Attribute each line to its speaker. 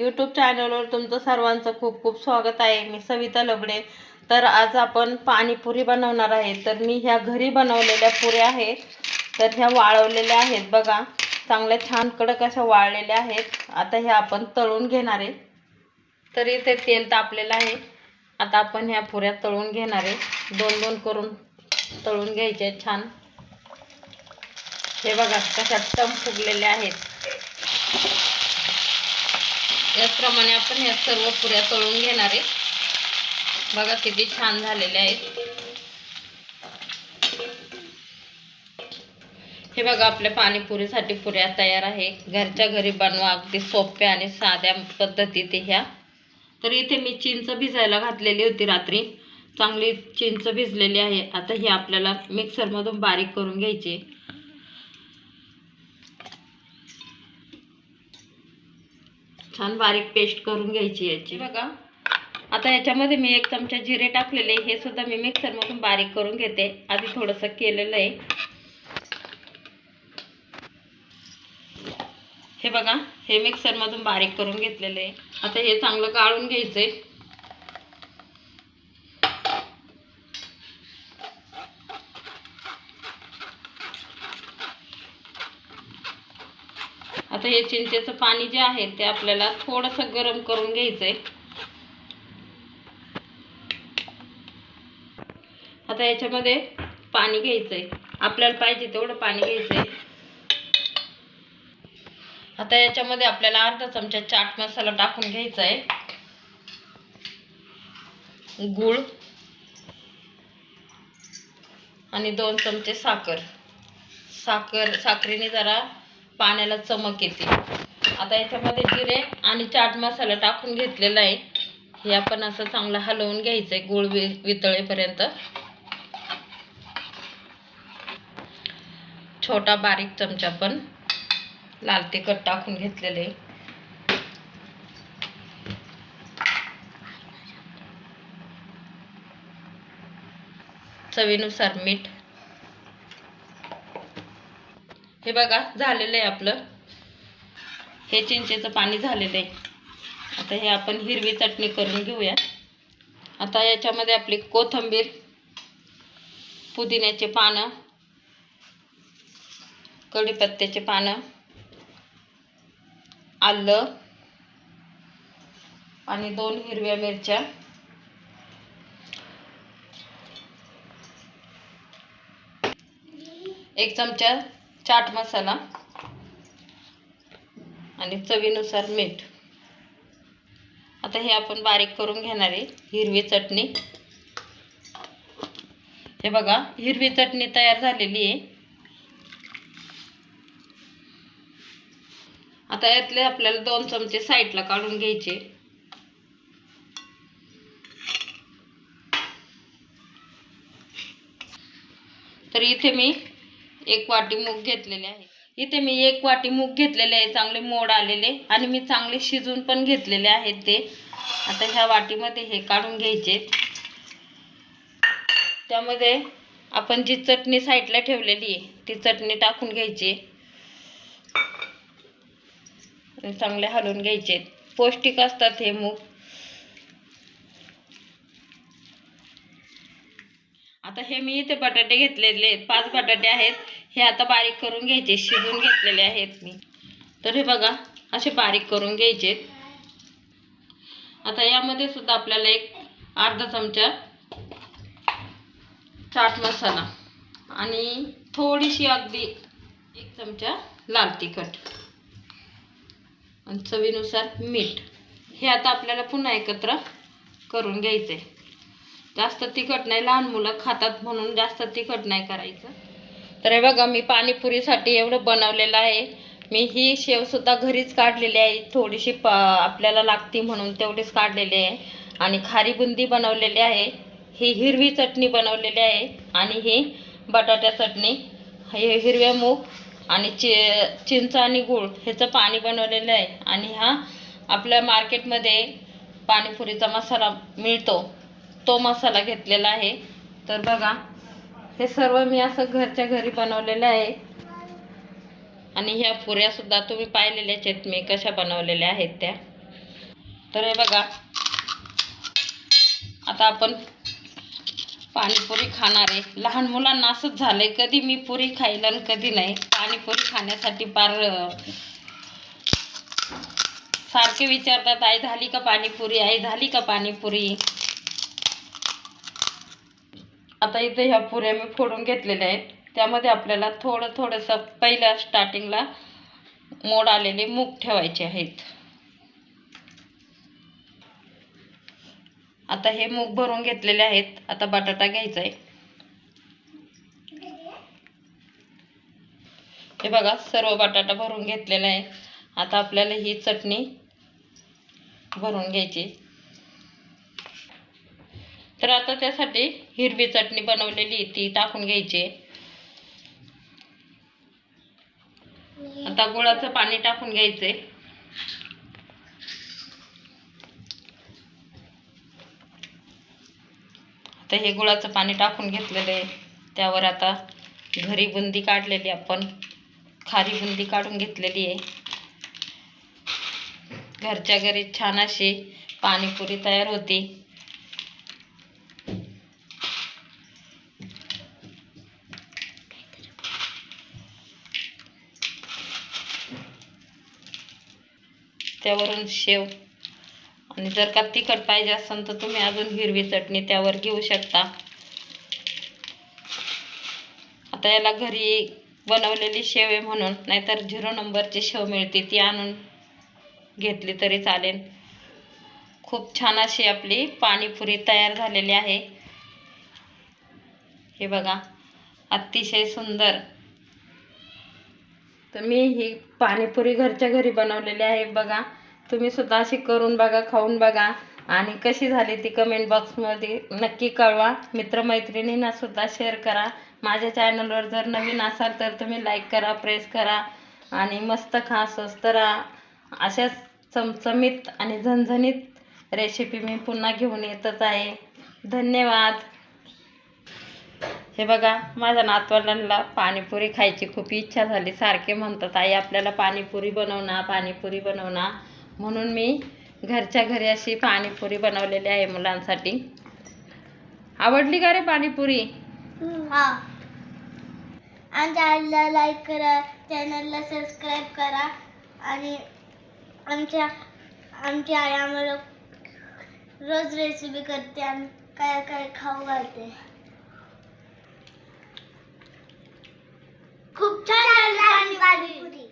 Speaker 1: YouTube चॅनलवर तुमचं सर्वांचं खूप खूप स्वागत आहे. मी सविता लबडे तर आज आपण पाणीपुरी बनवणार आहे. तर मी ह्या घरी बनवलेल्या पुऱ्या आहेत. तर ह्या वाळवलेल्या आहेत बघा. चांगल्या छान कडक अशा वाळलेल्या आहेत. आता ह्या आपण तळून घेणार आहे. तर इथे तेल तापलेलं आहे. आता आपण ह्या पुऱ्या तळून घेणार आहे. दोन दोन करून तळून घ्यायचे आहेत छान. हे बघा कशा टम फुगलेले आहेत. याचप्रमाणे आपण ह्या सर्व पुऱ्या तळून घेणार आहे. बघा किती छान झालेल्या आहेत. हे बघा आपल्या पाणीपुरीसाठी पुऱ्या तयार आहे घरच्या घरी बनवा अगदी सोप्या आणि साध्या पद्धतीत ह्या. तर इथे मी चिंच भिजायला घातलेली होती रात्री. चांगली चिंच भिजलेली आहे. आता ही आपल्याला मिक्सरमधून बारीक करून घ्यायची छान बारीक पेस्ट करून घ्यायची याची. बघा. आता याच्यामध्ये मी एक चमचा जिरे टाकलेले हे सुद्धा मी मिक्सरमधून बारीक करून घेते. आधी थोडंसं केलेलं आहे. हे बघा. हे मिक्सरमधून बारीक करून घेतलेलं आहे. आता हे चांगलं गाळून घ्यायचं आहे आता हे चिंचेचं पाणी जे आहे ते आपल्याला थोडंसं गरम करून घ्यायचं आहे आता याच्यामध्ये पाणी घ्यायचं आहे आपल्याला पाहिजे तेवढं पाणी घ्यायचं आहे आता याच्यामध्ये आपल्याला अर्धा चमचा चाट मसाला टाकून घ्यायचा आहे गूळ. आणि दोन चमचे साखर. साखर साखरेने जरा पाण्याला चमक येते. आता याच्यामध्ये जिरे आणि चाट मसाला टाकून घेतलेला आहे. हे आपण असं चांगलं हलवून घ्यायचं आहे गूळ वि वितळेपर्यंत. छोटा बारीक चमचा पण लाल तिखट टाकून घेतलेले चवीनुसार मीठ हे बघा झालेलं आहे आपलं. हे चिंचेचं पाणी झालेलं आहे. आता हे आपण हिरवी चटणी करून घेऊया आता याच्यामध्ये आपली कोथिंबीर पुदिन्याचे पानं कढीपत्त्याचे पानं आलं आणि दोन हिरव्या मिरच्या. एक चमचा चाट मसाला आणि चवीनुसार मीठ. आता हे आपण बारीक करून घेणार आहे हिरवी चटणी. हे बघा हिरवी चटणी तयार झालेली आहे. आता यातले आपल्याला दोन चमचे साईडला काढून घ्यायचे. तर इथे मी एक वाटी मूग घेतलेले आहे. इथे मी एक वाटी मूग घेतलेले आहे. चांगले मोड आलेले. आणि मी चांगले शिजून पण घेतलेले आहेत ते. आता ह्या वाटीमध्ये हे काढून घ्यायचे. त्यामध्ये आपण जी चटणी साईडला ठेवलेली आहे ती चटणी टाकून घ्यायची. चांगले हलवून घ्यायचे. पौष्टिक असतात हे मूग. आता हे मी इथे बटाटे घेतलेले आहेत. पाच बटाटे आहेत. हे आता बारीक करून घ्यायचे शिजून घेतलेले आहेत मी. तर हे बघा असे बारीक करून घ्यायचे. आता यामध्ये सुद्धा आपल्याला एक अर्धा चमचा चाट मसाला आणि थोडीशी अगदी एक चमचा लाल तिखट आणि चवीनुसार मीठ. हे आता आपल्याला पुन्हा एकत्र करून घ्यायचे जास्त तिखट नाही लहान मुलं खातात म्हणून जास्त तिखट नाही करायचं. तर हे बघा मी पाणीपुरीसाठी एवढं बनवलेलं आहे. मी ही शेवसुद्धा घरीच काढलेली आहे. थोडीशी प आपल्याला लागती म्हणून तेवढीच काढलेली आहे. आणि खारी बुंदी बनवलेली आहे. ही हिरवी चटणी बनवलेली आहे. आणि ही बटाट्या चटणी. हे हिरव्या मूग आणि चि चिंच आणि गूळ ह्याचं पाणी बनवलेलं आहे. आणि हा आपल्या मार्केटमध्ये पाणीपुरीचा मसाला मिळतो. तो मसाला घेतलेला आहे. तर बघा हे सर्व मी असं घरच्या घरी बनवलेलं आहे. आणि ह्या पुऱ्यासुद्धा तुम्ही पाहिलेल्याच आहेत मी कशा बनवलेल्या आहेत त्या. तर हे बघा आता आपण पाणीपुरी खाणार आहे. लहान मुलांना असंच आहे कधी मी पुरी खाईल आणि कधी नाही. पाणीपुरी खाण्यासाठी फार सारखे विचारतात आई झाली का पाणीपुरी? आई झाली का पाणीपुरी? आता इथे ह्या पुऱ्या मी फोडून घेतलेल्या आहेत. त्यामध्ये आपल्याला थोडं थोडंसं पहिल्या स्टार्टिंगला मोड आलेले मूग ठेवायचे आहेत. आता हे मूग भरून घेतलेले आहेत. आता बटाटा घ्यायचा आहे. हे बघा सर्व बटाटा भरून घेतलेला आहे आता आपल्याला ही चटणी भरून घ्यायची तर आता त्यासाठी हिरवी चटणी बनवलेली ती टाकून घ्यायची. आता गुळाचं पाणी टाकून घ्यायचे आता हे गुळाचं पाणी टाकून घेतलेलं आहे. त्यावर आता घरी बुंदी काढलेली आपण. खारी बुंदी काढून घेतलेली आहे. घरच्या घरी छान अशी पाणीपुरी तयार होती. त्यावरून शेव. आणि जर का तिखट पाहिजे असेल तर तुम्ही अजून हिरवी चटणी त्यावर घेऊ शकता. आता याला घरी बनवलेली शेव आहे म्हणून नाहीतर झिरो नंबरची शेव मिळते ती आणून घेतली तरी चालेल. खूप छान अशी आपली पाणीपुरी तयार झालेली आहे. हे बघा अतिशय सुंदर. तर मी ही पाणीपुरी घरच्या घरी बनवलेली आहे बघा. तुम्ही सुद्धा अशी करून बघा खाऊन बघा. आणि कशी झाली ती कमेंट बॉक्समध्ये नक्की कळवा. मित्रमैत्रिणींना सुद्धा शेअर करा. माझ्या चॅनलवर जर नवीन असाल तर तुम्ही लाईक करा प्रेस करा. आणि मस्त खा स्वस्त राहा. अशाच चमचमीत आणि झणझणीत रेसिपी मी पुन्हा घेऊन येतच आहे. धन्यवाद. हे बघा माझ्या नातवंडांना पाणीपुरी खायची खूप इच्छा झाली. सारखे म्हणतात आई आपल्याला पाणीपुरी बनवना पाणीपुरी बनवना म्हणून मी घरच्या घरी अशी पाणीपुरी बनवलेली आहे मुलांसाठी. आवडली का रे पाणीपुरी?
Speaker 2: हा. आणि लाईक करा चॅनलला सबस्क्राईब करा. आणि आमच्या आमची आई आम्हाला रोज रेसिपी करते आणि काय काय खाऊ घालते. खूप छान पाणीपुरी.